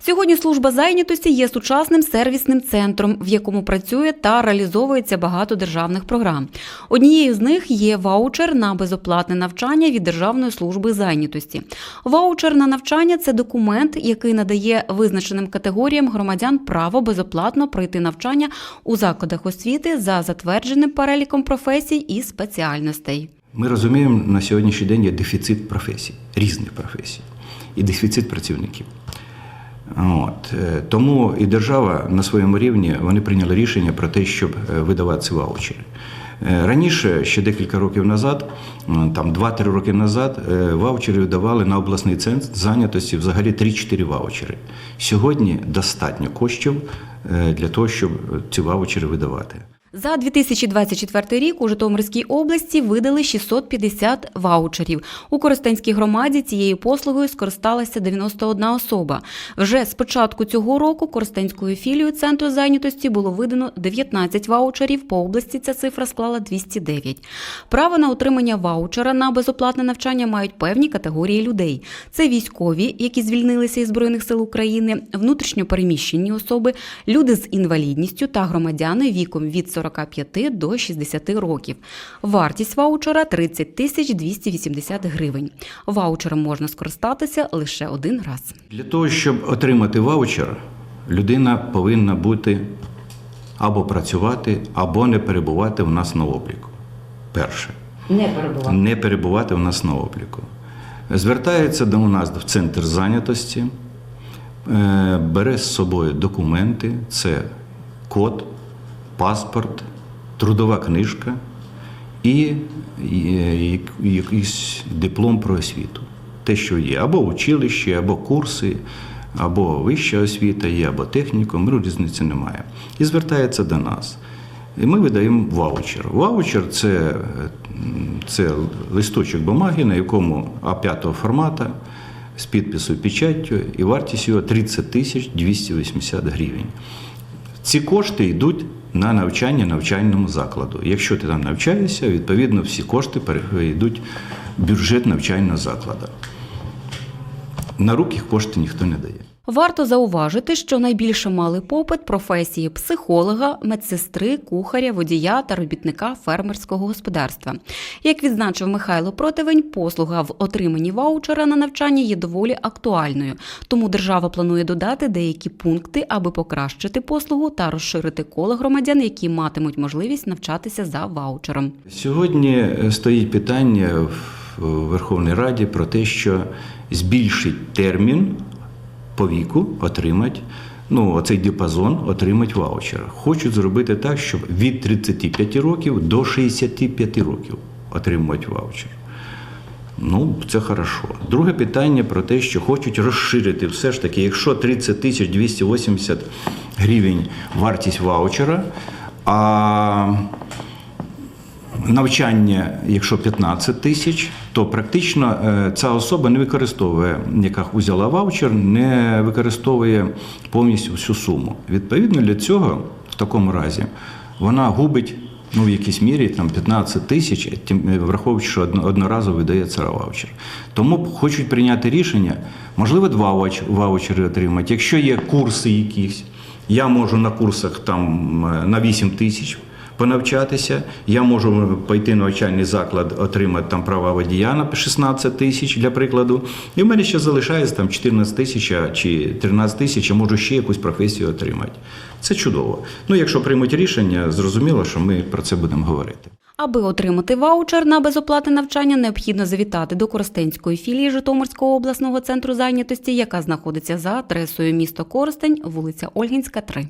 Сьогодні служба зайнятості є сучасним сервісним центром, в якому працює та реалізовується багато державних програм. Однією з них є ваучер на безоплатне навчання від Державної служби зайнятості. Ваучер на навчання це документ, який надає визначеним категоріям громадян право безоплатно пройти навчання у закладах освіти за затвердженим переліком професій і спеціальностей. Ми розуміємо, на сьогоднішній день є дефіцит професій, різних професій, і дефіцит працівників. От. е, Тому і держава на своєму рівні вони прийняли рішення про те, щоб е, видавати ці ваучери. Е, Раніше, ще декілька років назад, там 2-3 роки назад, ваучери видавали на обласний центр зайнятості взагалі 3-4 ваучери. Сьогодні достатньо коштів для того, щоб ці ваучери видавати. За 2024 рік у Житомирській області видали 650 ваучерів. У Коростенській громаді цією послугою скористалася 91 особа. Вже з початку цього року Коростенською філією центру зайнятості було видано 19 ваучерів. По області ця цифра склала 209. Право на отримання ваучера на безоплатне навчання мають певні категорії людей. Це військові, які звільнилися із збройних сил України, внутрішньо переміщені особи, люди з інвалідністю та громадяни віком від 45 до 60 років. Вартість ваучера 30 тисяч 280 гривень. Ваучером можна скористатися лише один раз. Для того, щоб отримати ваучер, людина повинна бути або працювати, або не перебувати у нас на обліку. Перше. Не перебувати. Не перебувати у нас на обліку. Звертається до нас в центр зайнятості, е, бере з собою документи, це код, паспорт, трудова книжка і якийсь диплом про освіту. Те, що є, або училище, або курси, або вища освіта є, або технікум, ну, різниці немає. І звертається до нас. І ми видаємо ваучер. Ваучер це, це листочок бумаги, на якому А5 формату з підпису печаттю, і вартість його 30 тисяч 280 гривень. Ці кошти йдуть на навчання навчальному закладу. Якщо ти там навчаєшся, відповідно всі кошти перейдуть в бюджет навчального закладу. На руки кошти ніхто не дає. Варто зауважити, що найбільше мали попит професії психолога, медсестри, кухаря, водія та робітника фермерського господарства. Як відзначив Михайло Противень, послуга в отриманні ваучера на навчання є доволі актуальною. Тому держава планує додати деякі пункти, аби покращити послугу та розширити коло громадян, які матимуть можливість навчатися за ваучером. Сьогодні е, стоїть питання в Верховній Раді про те, що збільшить термін по віку отримати, ну, оцей діапазон отримати ваучер. Хочуть зробити так, щоб від 35 років до 65 років отримувати ваучер. Ну, це хорошо. Друге питання про те, що хочуть розширити все ж таки, якщо 30 тисяч 280 гривень вартість ваучера, а навчання, якщо 15 тисяч, то практично е, ця особа не використовує, яка взяла ваучер, не використовує повністю всю суму. Відповідно для цього, в такому разі, вона губить ну, в якійсь мірі там 15 тисяч, е, враховуючи, що одно- одноразово видається ваучер. Тому хочуть прийняти рішення, можливо, два вауч- ваучери отримати. Якщо є курси якісь, я можу на курсах там е, на 8 тисяч понавчатися. Я можу пойти в навчальний заклад, отримати там права водія на 16 тисяч, для прикладу. І в мене ще залишається там 14 тисяч чи 13 тисяч, я можу ще якусь професію отримати. Це чудово. Ну, якщо приймуть рішення, зрозуміло, що ми про це будемо говорити. Аби отримати ваучер на безоплатне навчання, необхідно завітати до Коростенської філії Житомирського обласного центру зайнятості, яка знаходиться за адресою місто Коростень, вулиця Ольгінська, 3.